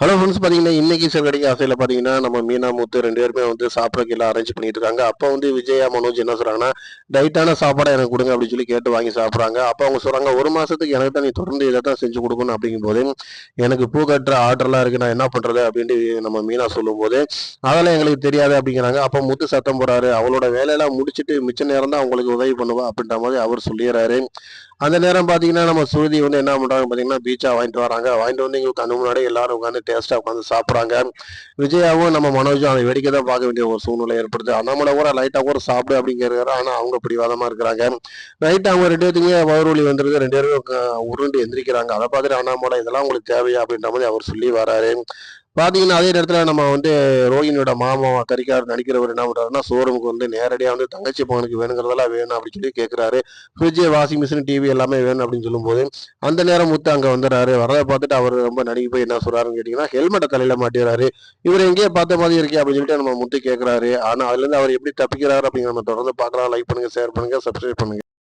Hello friends பார்த்தீங்கன்னா இன்னைக்கு சிறுகடிக்கு ஆசையில் பார்த்தீங்கன்னா நம்ம மீனா முத்து ரெண்டு பேருமே வந்து சாப்பிட்றதுக்கு எல்லாம் அரேஞ்ச் பண்ணிட்டு இருக்காங்க. அப்போ வந்து விஜயா மனோஜ் என்ன சொல்கிறாங்கன்னா டைட்டான சாப்பாடை எனக்கு கொடுங்க அப்படின்னு சொல்லி கேட்டு வாங்கி சாப்பிட்றாங்க. அப்போ அவங்க சொல்கிறாங்க ஒரு மாதத்துக்கு எனக்கு தான் நீ தொடர்ந்து இதை தான் செஞ்சு கொடுக்கணும் அப்படிங்கும்போது எனக்கு பூ கட்டுற ஆர்டர்லாம் இருக்குது நான் என்ன பண்ணுறது அப்படின்ட்டு நம்ம மீனா சொல்லும்போது அதெல்லாம் எங்களுக்கு தெரியாது அப்படிங்கிறாங்க. அப்போ முத்து சத்தம் போகிறாரு அவளோட வேலையெல்லாம் முடிச்சுட்டு மிச்ச நேரம் தான் அவங்களுக்கு உதவி பண்ணுவா அப்படின்ற மாதிரி அவர் சொல்லிடுறாரு. அந்த நேரம் பார்த்தீங்கன்னா நம்ம சுருதி வந்து என்ன பண்ணுறாங்க பார்த்தீங்கன்னா பீச்சா வாங்கிட்டு வராங்க. வாங்கிட்டு வந்து எங்களுக்கு கண்ணு முன்னாடி எல்லாரும் உட்காந்து டேஸ்ட்டாக உட்காந்து சாப்பிட்றாங்க. விஜயாவும் நம்ம மனோஜும் அதை வேடிக்கை தான் பார்க்க வேண்டிய ஒரு சூழ்நிலை ஏற்படுது. அண்ணாமலை கூட லைட்டாக கூட சாப்பிடு அப்படிங்கிறாரு ஆனால் அவங்க பிடிவாதமா இருக்கிறாங்க. நைட் அவங்க ரெண்டு பேர்த்துக்குமே வயிறுவலி வந்துருது. ரெண்டு பேரும் உருண்டு எந்திரிக்கிறாங்க. அதை பார்த்துட்டு அண்ணாமலை இதெல்லாம் உங்களுக்கு தேவையா? அப்படின்ற மாதிரி அவர் சொல்லி வராரு. பார்த்தீங்கன்னா அதே நேரத்தில் நம்ம வந்து ரோஹினியோட மாமா கறிக்கார் நடிக்கிறவர் என்ன பண்ணுறாருன்னா ஷோரூமுக்கு வந்து நேரடியாக வந்து தங்கச்சி பவனுக்கு வேணுங்கிறதெல்லாம் வேணும் அப்படின்னு சொல்லி கேட்குறாரு ஃப்ரிட்ஜ் வாஷிங் மிஷின் டிவி எல்லாமே வேணும் அப்படின்னு சொல்லும்போது அந்த நேரம் முத்து அங்கே வந்துடுறாரு வரதை பார்த்துட்டு அவர் ரொம்ப நடிகை போய் என்ன சொல்கிறாருன்னு கேட்டிங்கன்னா ஹெல்மெட்டை தலையில் மாட்டிடுறாரு இவர் எங்கேயோ பார்த்த மாதிரி இருக்கே அப்படின்னு சொல்லிட்டு நம்ம முத்து கேட்குறாரு ஆனால் அதுலேருந்து அவர் எப்படி தப்பிக்கிறாரு அப்படிங்கிற நம்ம தொடர்ந்து பார்க்கலாம். லைக் பண்ணுங்கள் ஷேர் பண்ணுங்கள் சப்ஸ்கிரைப் பண்ணுங்க.